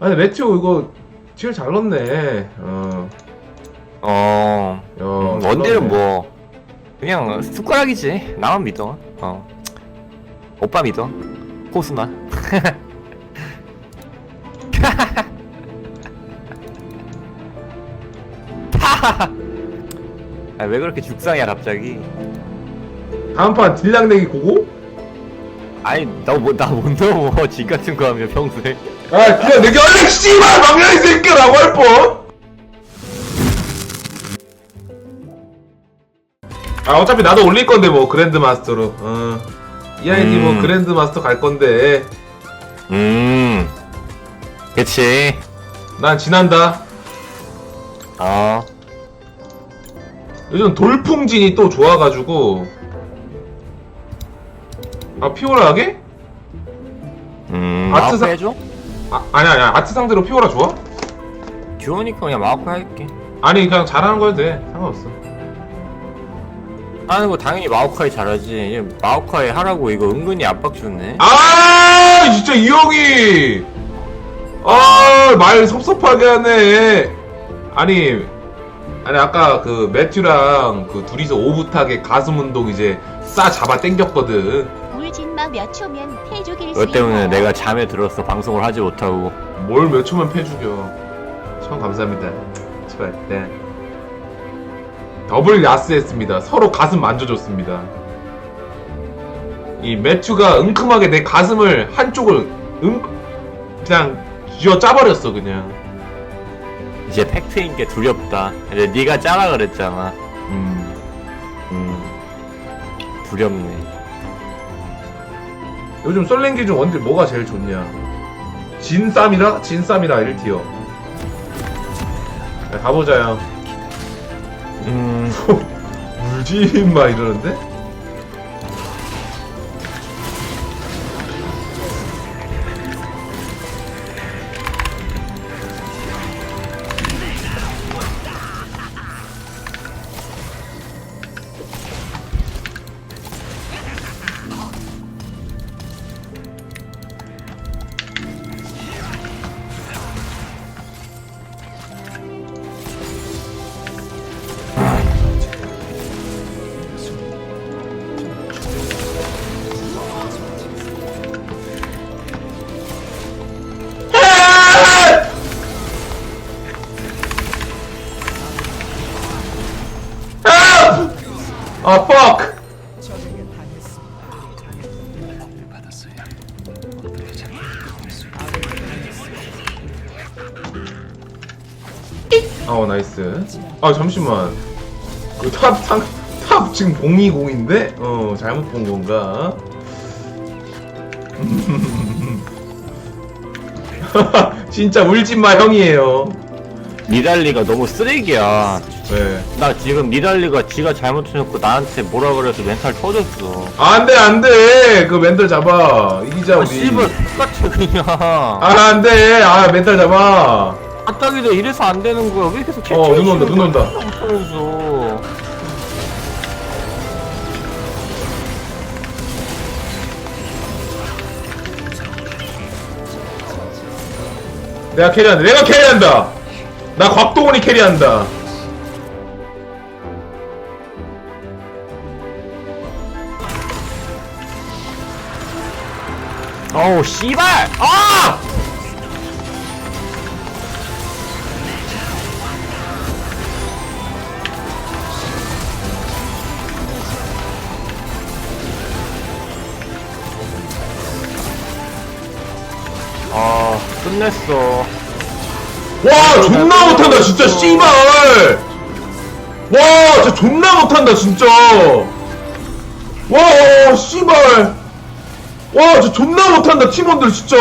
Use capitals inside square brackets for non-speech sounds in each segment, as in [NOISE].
아니 매튜 이거 제일 잘 넣네. 어. 어. 야, 음, 잘 원딜은 넣네. 뭐 그냥 숟가락이지. 나만 믿어. 어. 오빠 믿어. 호수나. [LAUGHS] 아, 왜 그렇게 죽상이야 갑자기? 다음 판 딜량 내기 고고? 아니 나뭐나못 넘어 지 같은 거 하면 평소에 아 딜량 내기 얼른 씨발 망나이 새끼라고 할 뻔. 아 어차피 나도 올릴 건데 뭐 그랜드 마스터로. 어. 이 아이디 뭐 음. 그랜드 마스터 갈 건데 음 그치 난 지난다. 어 요즘 돌풍진이 또 좋아가지고 아 피오라 하게? 음, 아트 마우크 사- 해줘? 아 아니 아니 아트 상대로 피오라 좋아? 좋으니까 그냥 마우크 할게. 아니 그냥 잘하는 거야 돼. 상관없어. 하는 거 당연히 마우카이 잘하지. 얘 마우카이 하라고 이거 은근히 압박 주네. 아 진짜 이 형이. 아 말 섭섭하게 하네. 아니 아니 아까 그 매튜랑 그 둘이서 오붓하게 가슴 운동 이제 싸 잡아 당겼거든 울진마 몇 초면 패죽일 수 그것 때문에? 내가 잠에 들었어 방송을 하지 못하고. 뭘 몇 초면 패죽여. 참 감사합니다. 제발 네. 더블 야스 했습니다. 서로 가슴 만져줬습니다. 이 매튜가 은큼하게 내 가슴을 한쪽을 은 그냥 쥐어 짜버렸어 그냥. 이제 팩트인 게 두렵다. 근데 네가 짜라 그랬잖아. 음 음. 두렵네 요즘 썰랭기 중 원딜 뭐가 제일 좋냐? 진쌈이라 진쌈이라 1티어. 야, 가보자요 음 [LAUGHS] 울지 마 이러는데 아, fuck! 어, 나이스. 아, 잠시만. 그 탑, 지금 020인데? 어, 잘못 본 건가? [LAUGHS] 진짜 울지마 형이에요. 미달리가 너무 쓰레기야 네. 나 지금 미달리가 지가 잘못해놓고 나한테 뭐라 그래서 멘탈 터졌어 안 돼, 안 돼! 그 멘탈 잡아. 이기자, 아 우리. 씨발 똑같아 그냥 아, 안 돼! 아, 멘탈 잡아. 아따기도 이래서 안 되는 거야 왜 계속 어, 눈 온다, 눈 온다. 못하면서 내가 캐리한다. 내가 캐리한다. 나 곽동원이 캐리한다. 어우 씨발 아! 아 끝냈어 와, 존나 못한다, 진짜, 씨발! 와, 진짜 존나 못한다, 진짜! 와, 씨발! 와, 진짜 존나 못한다, 팀원들, 진짜!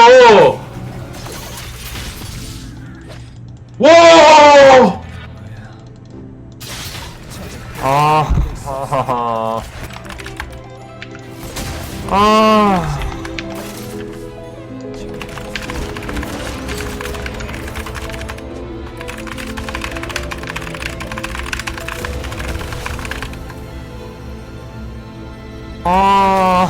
와! 아, 아.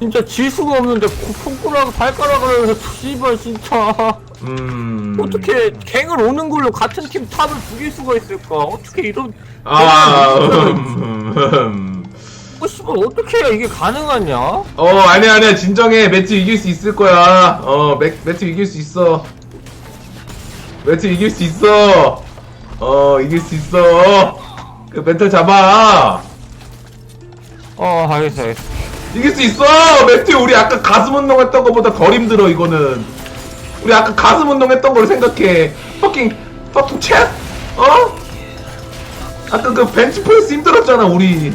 진짜 질 수가 없는데 코- 손가락 발가락을 해서 씨발 진짜 음. 어떻게 갱을 오는 걸로 같은 팀 탑을 죽일 수가 있을까 어떻게 이런 아, 음, 음. 어 씨발 어떻게 해야 이게 가능하냐 어, 아니야, 아니야. 진정해. 매트 이길 수 있을 거야. 어, 매, 매트 이길 수 있어. 매트 이길 수 있어. 어, 이길 수 있어. 그 멘탈 잡아. 어 알겠어 알겠어 이길 수 있어! 매트 우리 아까 가슴 운동했던 거보다 덜 힘들어 이거는 우리 아까 가슴 운동했던 걸 생각해 퍼킹 퍼킹 챗? 어? 아까 그 벤치프레스 힘들었잖아 우리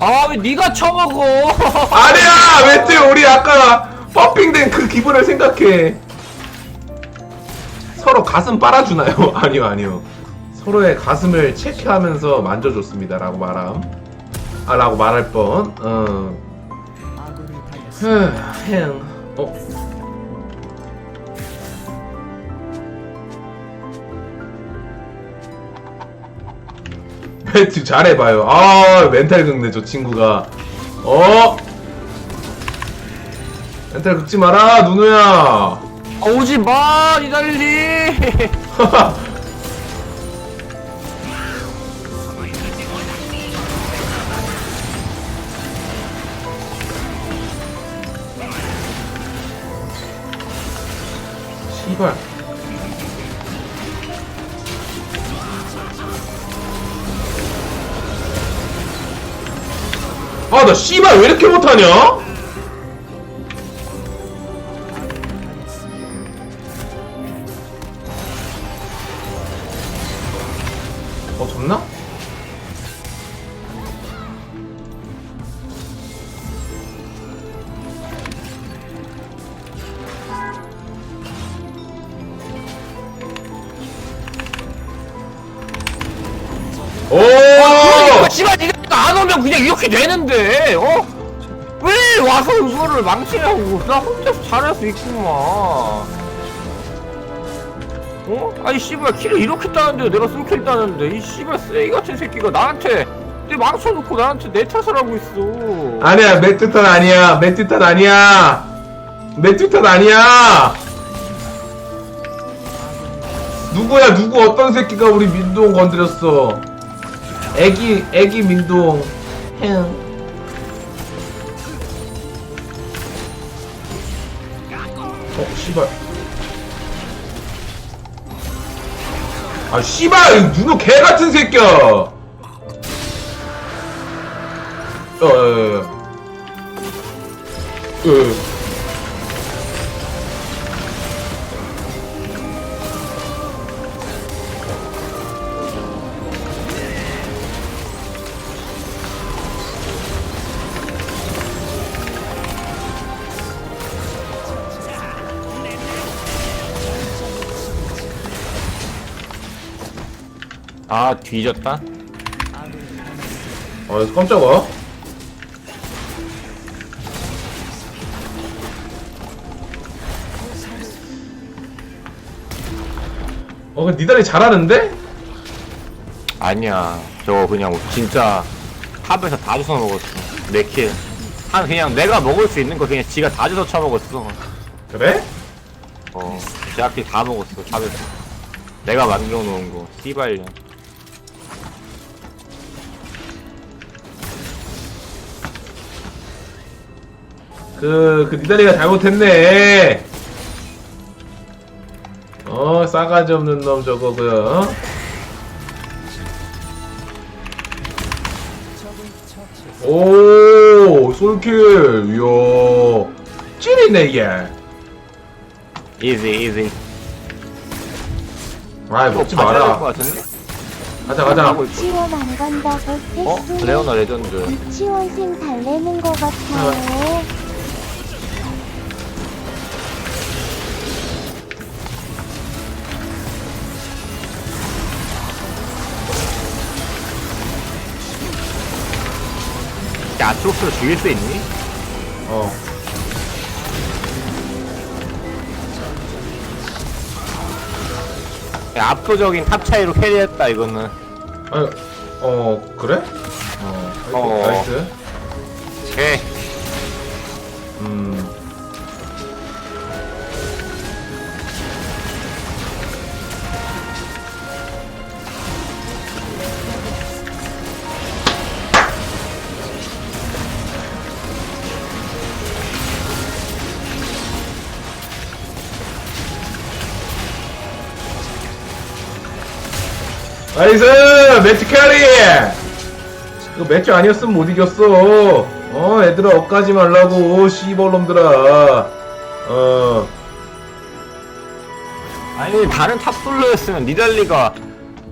아왜 네가 쳐먹어 아니야 매트 우리 아까 펌핑된 그 기분을 생각해 서로 가슴 빨아주나요? [LAUGHS] 아니요 아니요 서로의 가슴을 체크하면서 만져줬습니다 라고 말함 아 라고 말할 뻔 어. 흐, 행. 어? [LAUGHS] 매트 잘해봐요 아 멘탈 긁네 저 친구가 어? 멘탈 긁지 마라 누누야 아, 오지 마 니달리 [LAUGHS] 씨발 아 나 씨발 왜 이렇게 못하냐? 어? 왜 와서 이거를 망치냐고 나 혼자서 잘할 수 있구만. 어? 아니 씨발 키를 이렇게 따는데 내가 솔킬 따는데. 이 씨발 쓰레기 같은 새끼가 나한테 내 망쳐놓고 나한테 내 탓을 하고 있어. 아니야 탓 아니야. 탓 아니야. 탓 아니야. 누구야 누구? 어떤 새끼가 우리 민동 건드렸어? 애기 애기 민동. 행 씨발. 아 씨발 누구 개 같은 새끼야. 어, 어, 어, 어. 뒤졌다? 아, 깜짝아. 어, 근데 니달리 잘하는데? 아니야. 저거 그냥 진짜 탑에서 다 주워 먹었어. 내 킬 한 그냥 내가 먹을 수 있는 거 그냥 지가 다 주워 쳐먹었어. 그래? 어 제작비 다 먹었어 탑에서. 내가 만들어 놓은 거 씨발년 그, 그 니달리가 잘못했네. 어, 싸가지 없는 놈 저거, 그, 어? 오, 솔킬, 이야. 찌리네, 얘. 이지 이지 아, 먹지 것 마라. 같은데? 가자, 가자. 하고. 유치원 안 간다고 어? 레오나 레전드 유치원생 달래는 것 같아요. 야 아트록스를 죽일 수 있니? 어. 야, 압도적인 탑 차이로 캐리했다 이거는 아, 어, 그래? 어, 어. 나이스. 오케이. 나이스! 매트 캐리! 이거 매트 아니었으면 못 이겼어. 어, 얘들아, 엇가지 말라고, 씨벌놈들아. 어, 아니 다른 탑솔로였으면 니달리가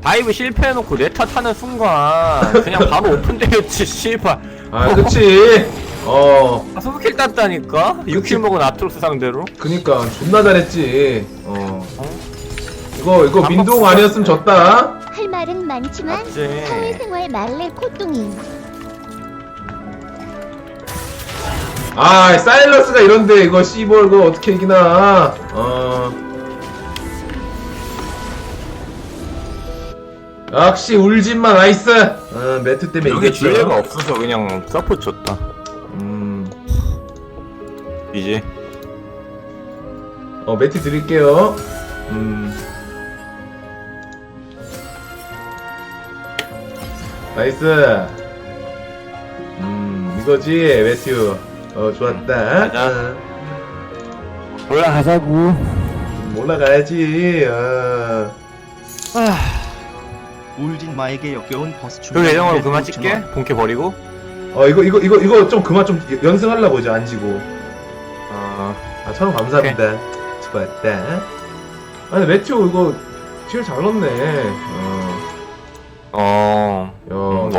다이브 실패해놓고 네타 타는 순간 그냥 바로 오픈되었지 씨발 아, 그치. 어, 아, 20킬 땄다니까? 6킬 먹은 아트로스 상대로 그니까, 존나 잘했지. 어. 어? 이거, 이거 민동 아니었으면 졌다. 할 말은 많지만 맞지 사회생활 말레 코뚱이. 아, 사일러스가 이런데, 이거 씨벌, 그거 어떻게 이기나. 어. 역시 울진만 나이스. 어, 매트 때문에 여기 이겼죠. 줄레가 없어서 그냥 서포트 줬다 음, 이제 어, 매트 드릴게요. 음. 나이스. 음, 이거지, 매튜. 어, 좋았다. 가자. 어, 올라가자고 음, 올라가야지. 어. 울진 마에게 역겨운 버스 출. 그 예정으로 그만 찍게 본캐 버리고 어, 이거, 이거, 이거, 이거 좀 그만 좀 연승하려고 이제 안 지고. 어 아, 천원 감사합니다. 좋았다. 아, 근데 매튜 이거 제일 잘 넣네. 어,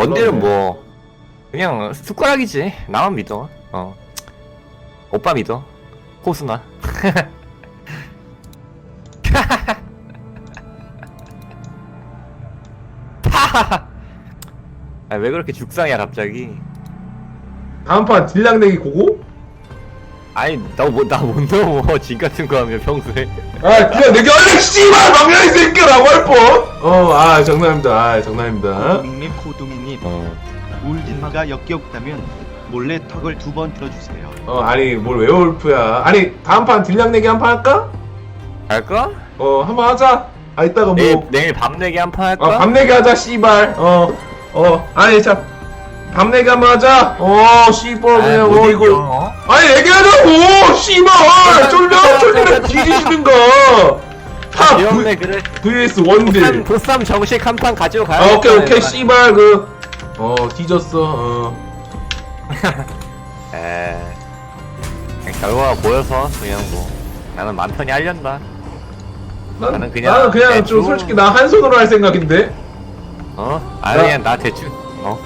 원딜은. 뭐 그냥 숟가락이지. 나만 믿어. 어. 오빠 믿어. 호수나 [LAUGHS] 아, 왜 그렇게 죽상이야 갑자기? 다음 판 딜량 내기 고고? 아니 나뭐나못 넘어 [LAUGHS] 진 같은 거 하면 평소에 아, 그냥 내게 얼른 씨발 망나이 새끼라고 할 뻔. 어, 아, 장난입니다. 아, 장난입니다. 코두미님 코두미님 어 울진마가 역겹다면 몰래 턱을 두 번 들어주세요. 어, 아니, 뭘 웨어울프야. 아니, 다음 판 딜량 내기 한 판 할까? 할까? 어, 한번 하자. 아, 이따가 내일 뭐, 내일 밤 내기 한 판 할까? 어, 밤 내기 하자, 씨발. 어, 어, 아니, 자, 밤 내기 한번 하자. 어, 씨발, 아, 그냥, 못 어. 이거. 아니, 얘기하자고! 씨발! 쫄면, 쫄면 뒤지시는가! 탑, 귀엽네 그래 vs 보쌈, 원딜. 보쌈 정식 한 판 가지고 가야 아, 오케이, 오케이, 씨발, 그, 어, 뒤졌어, 어. [LAUGHS] 에 그냥 결과가 보여서 그냥 뭐 나는 맘 편히 하련다 난, 나는 그냥 나는 그냥 좀 대충- 솔직히 나 한 손으로 할 생각인데? 어? 아니 나- 그냥 나 대충 어?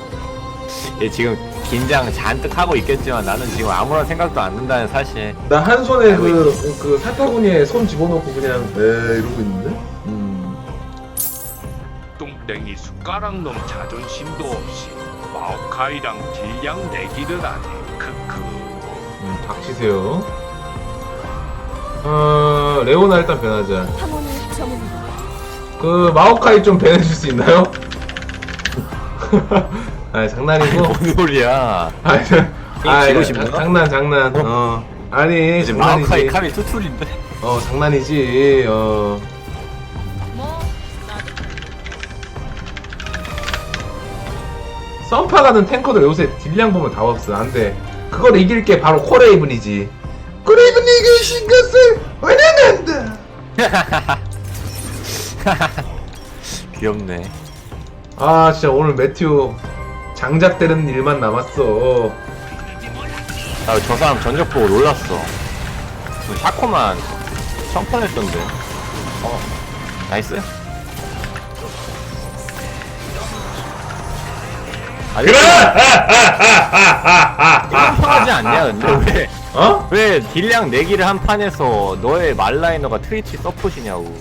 얘 지금 긴장 잔뜩 하고 있겠지만 나는 지금 아무런 생각도 안 든다는 사실 나 한 손에 알고 그, 그 사타구니에 손 집어넣고 그냥, 에, 이러고 있는데? 음. 뚱땡이 숟가락놈 자존심도 없이 마오카이랑 딜량 내기를 하네 크크 음, 닥치세요. 어, 레오나 일단 변하자. 그, 마오카이 좀 변해줄 수 있나요? [LAUGHS] 아 장난이고. 뭔 소리야 아, 저- 아, 지고 싶나? 장- 장난, 장난. 어. 아니, 이제 마오카이 장난이지. 카미 투툴인데 어, 장난이지. 어. 썸파 가는 탱커들 요새 딜량 보면 다 없어. 안 돼. 그걸 이길 게 바로 코레이븐이지. 코레이븐 이기신 것을 원하는다. [LAUGHS] 귀엽네 아, 진짜 오늘 매튜 장작되는 일만 남았어. 나저 사람 전적 보고 놀랐어. 저 샤코만 처음 했던데. 어. 나이스. 아, 그래! 이상하지 [LAUGHS] 않냐 근데? 왜, 어? 왜 딜량 내기를 한 판에서 너의 말라이너가 트위치 서폿이냐고.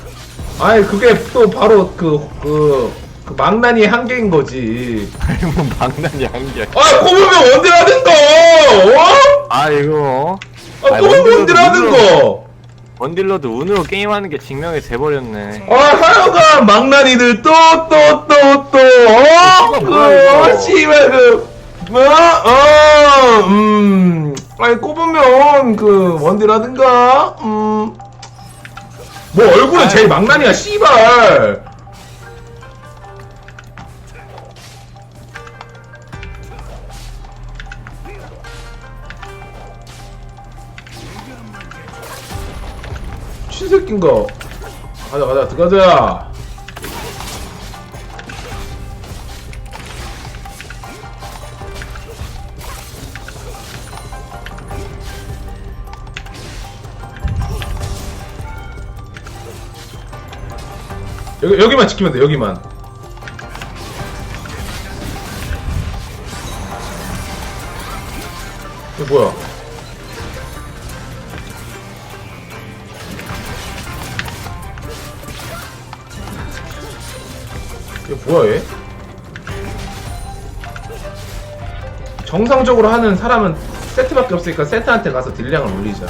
아니, 그게 또 바로 그, 그, 그 망나니의 한계인 거지. 아니 뭐 망나니 한게 아, 꼽으면 원딜 하는 거! 어? 아 이거 아, 아니, 꼽으면 원딜러도 원딜 하는 거! 원딜러도 운으로 게임하는 게 증명이 돼버렸네 아, 하여간 망나니들 또, 또, 또, 또, 어? 그, 이거? 어, 씨발, 그, 뭐, 어, 음, 아니, 꼽으면, 그, 원딜하든가, 음. 뭐, 얼굴은 제일 망나니야, 씨발! 신새끼인가? 가자, 가자, 들어가자. 여기, 여기만 지키면 돼, 여기만. 이게 뭐야? 뭐야, 얘? 정상적으로 하는 사람은 세트밖에 없으니까 세트한테 가서 딜량을 올리자.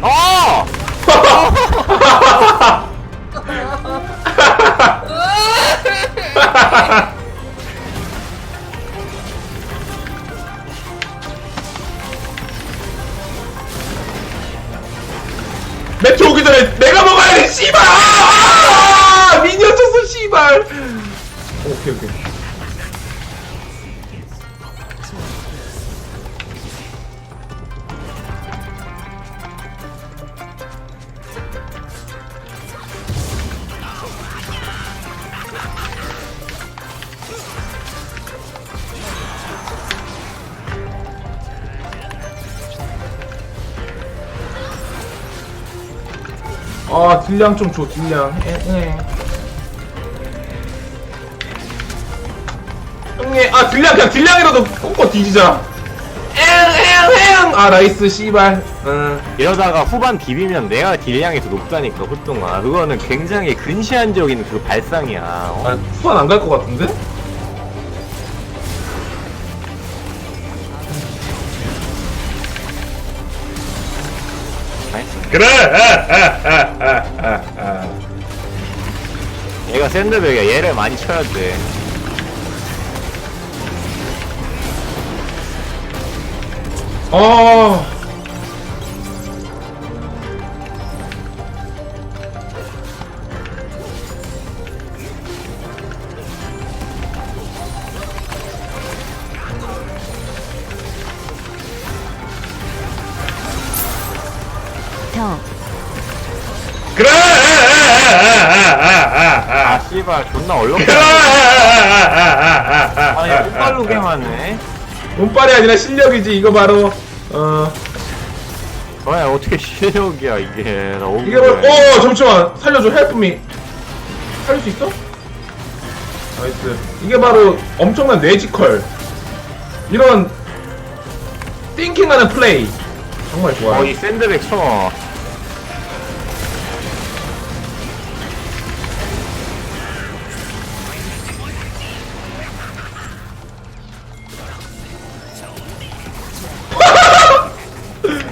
어! [LAUGHS] [LAUGHS] [LAUGHS] 딜량 좀 줘, 딜량. 에, 에. 형님, 아, 딜량, 그냥 딜량이라도 꽂고 뒤지자. 엥, 엥, 엥! 아, 나이스, 씨발. 응. 이러다가 후반 비비면 내가 딜량이 더 높다니까 호뚱아 그거는 굉장히 근시안적인 그 발상이야 어? 아, 후반 안 갈 것 같은데? 나이스. 그래! 아, 아, 아. 얘가 샌드백이야. 얘를 많이 쳐야 돼 아. 씨발 존나 얼렁! 아, 아, 아, 아, 아, 아니 아, 못발로게만 해 운빨이 아니라 실력이지 이거 바로 어 저야 어떻게 실력이야 이게 나 이게 바로 어 잠시만 살려줘 헬프미 살릴 수 있어? 나이스 이게 바로 엄청난 뇌지컬 이런 띵킹하는 플레이 정말 좋아요 어, 이 샌드백 쳐.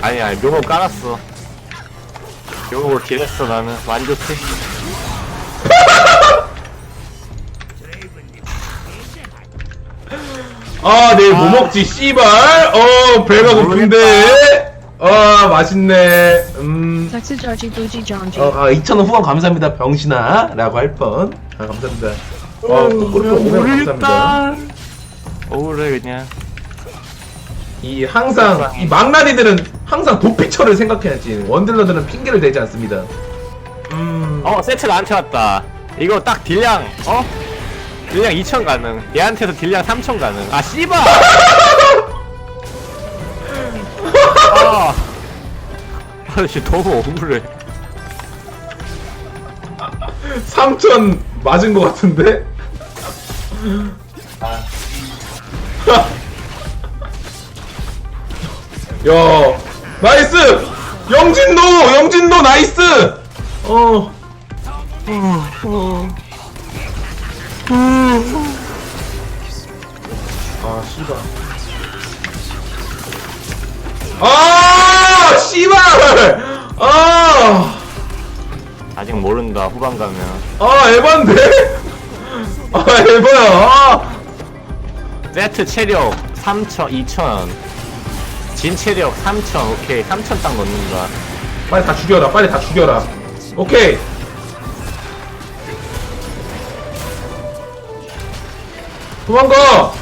아니, 아니, 묘목 깔았어. 묘목을 길했어, 나는. 완좋지. 아 내일 뭐 먹지 씨발 어 배가 고픈데 아 맛있네 음 섹스 저지 도지 정지 어, 아, 2,000원 후원 감사합니다, 병신아. 라고 할 뻔. 아, 감사합니다. 어, 또 꼬르륵 오면 감사합니다. 억울해, 그냥. 이, 항상, 이 망나니들은 항상 도피처를 생각해야지. 원딜러들은 핑계를 대지 않습니다. 음, 어, 세트 나한테 왔다. 이거 딱 딜량, 어? 딜량 2,000 가능. 얘한테서 딜량 3,000 가능. 아, 씨발! 아. 아씨, 너무 억울해. 3천 맞은 것 같은데? 야, 나이스! 영진도! 영진도 나이스! 어. 아, 씨발. 아, 씨발! 아! 아직 모른다, 후반 가면. 아, 에반데? 아, 에바야. 아, 세트 체력 3천 2천 진 체력 3천 오케이. 3천 딱 넣는다 빨리 다 죽여라 빨리 다 죽여라. 오케이. 도망가.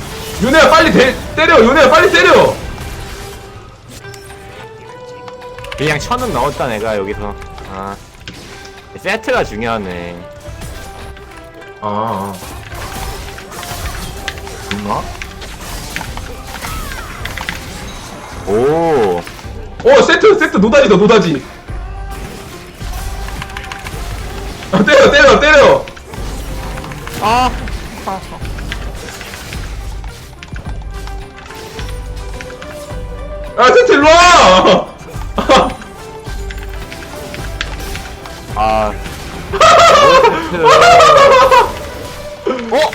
윤혜야 빨리 대, 때려. 윤혜야 빨리 때려. 그냥 천은 넣었다 내가 여기서. 아. 세트가 중요하네. 아, 아. 뭔가? 오 어 세트 세트 노다지다 노다지 아, 때려 때려 때려 아, 아 세트 일로 와 아. [LAUGHS] 어?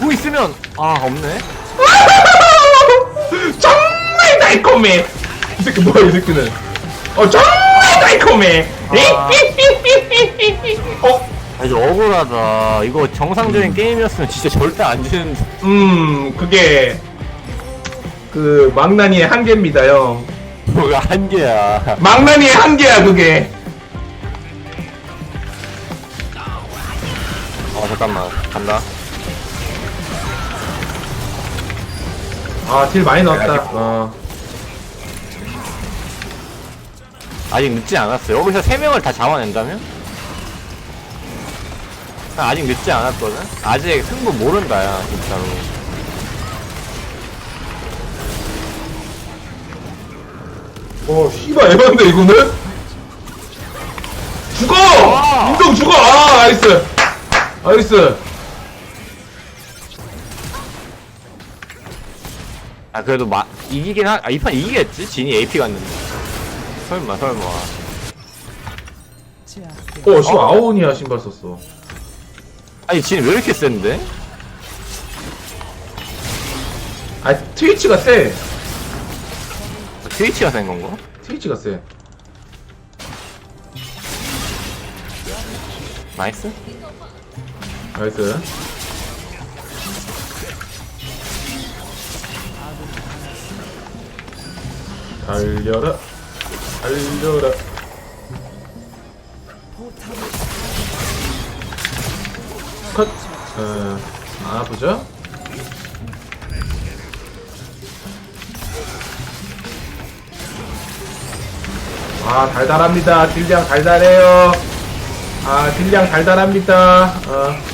뭐 있으면 아 없네. 달콤해 이 새끼 뭐야 이 새끼는 어 정말 달콤해 아. 어? 아 이거 억울하다. 이거 정상적인 게임이었으면 진짜 절대 안 주는. 음 그게 그 망나니의 한계입니다 형 뭐가 한계야. 망나니의 한계야 그게 어 잠깐만 간다. 아 딜 많이 넣었다 어. 아직 늦지 않았어. 여기서 세 명을 다 잡아낸다면? 나 아직 늦지 않았거든. 아직 승부 모른다 야 진짜로. 어 씨발 에반데 이거는? 죽어! 와! 인동 죽어! 아 나이스 나이스 아 그래도 마 이기긴 하. 아 이 판 이기겠지? 진이 AP 갔는데. 설마 설마. 어 씨발 아오니아 신발 썼어 아니 진왜 이렇게 센데? 아 트위치가 세 트위치가 센 건가? 트위치가 세 나이스. 나이스 달려라 달려라 컷 어, 아 보자 아 달달합니다 딜량 달달해요 아 딜량 달달합니다 어.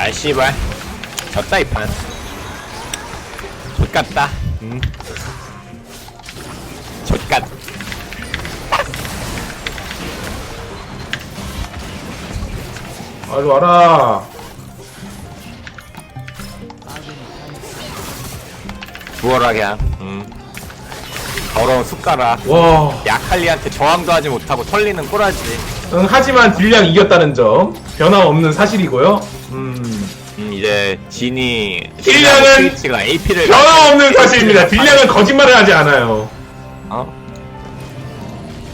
아 씨발. 졌다 이 판. 좆같다. 음. 좆같. 아이 와라 부어라 그냥. 음. 더러운 숟가락. 와 약할리한테 저항도 하지 못하고 털리는 꼬라지. 응, 하지만 딜량 이겼다는 점 변함없는 사실이고요. 이제 진이 딜량은 트위치가 AP를 변함없는 사실입니다. 딜량은 거짓말을 하지 않아요. 어?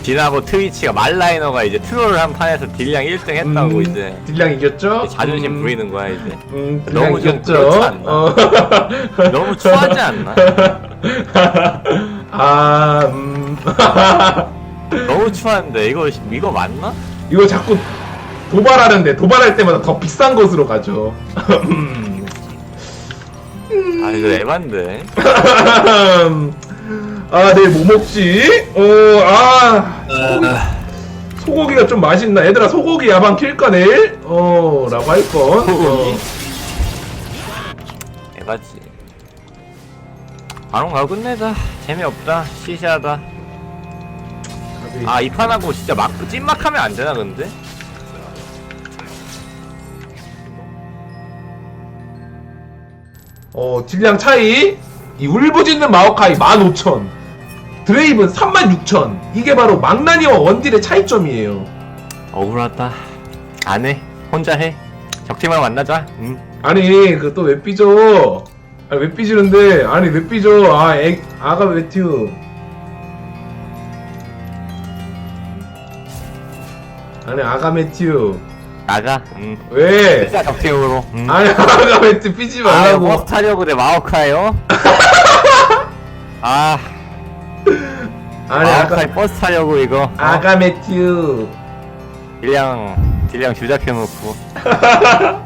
진하고 트위치가 말라이너가 이제 트롤을 한 판에서 딜량 1등 했다고 음, 이제 딜량 이겼죠? 자존심 음, 부리는 거야 이제 음, 딜량 너무 좀 이겼죠? 그렇지 않나? 어. [LAUGHS] 너무 추하지 않나? [LAUGHS] 아, 음. [LAUGHS] 너무 추한데 이거 이거 맞나? 이거 자꾸 도발하는데 도발할 때마다 더 비싼 것으로 가죠. 음. 아 이거 에반데 [LAUGHS] 아, 내일 뭐 먹지? 어, 아, 소고기, 소고기 가 좀 맛있나? 얘들아, 소고기 야방 킬까 내일? 어, 라고 할 건. 소고기? 에바지 바로 가고 끝내자 재미없다 시시하다 어, 아이 판하고 진짜 막 찐막하면 안 되나 근데? 어, 딜량 차이. 이 울부짖는 마오카이 15,000. 드레이븐 36,000. 이게 바로 망나니와 원딜의 차이점이에요. 억울하다 안 해 혼자 해 적팀만 만나자 응. 아니, 그 또 왜 삐져? 아니, 왜 삐지는데? 아니, 왜 삐져? 아, 애, 아가 매튜. 아니, 아가 매튜. 나가 응 왜? 진짜 적팀으로 응. [LAUGHS] 아니 아까 멘트 삐지 아 말라고 버스 타려고 내 마오카이요? [LAUGHS] 아 아니 아까 마오카이 버스 타려고 이거 어? 아가 매튜 딜량 딜량 조작해놓고 [LAUGHS]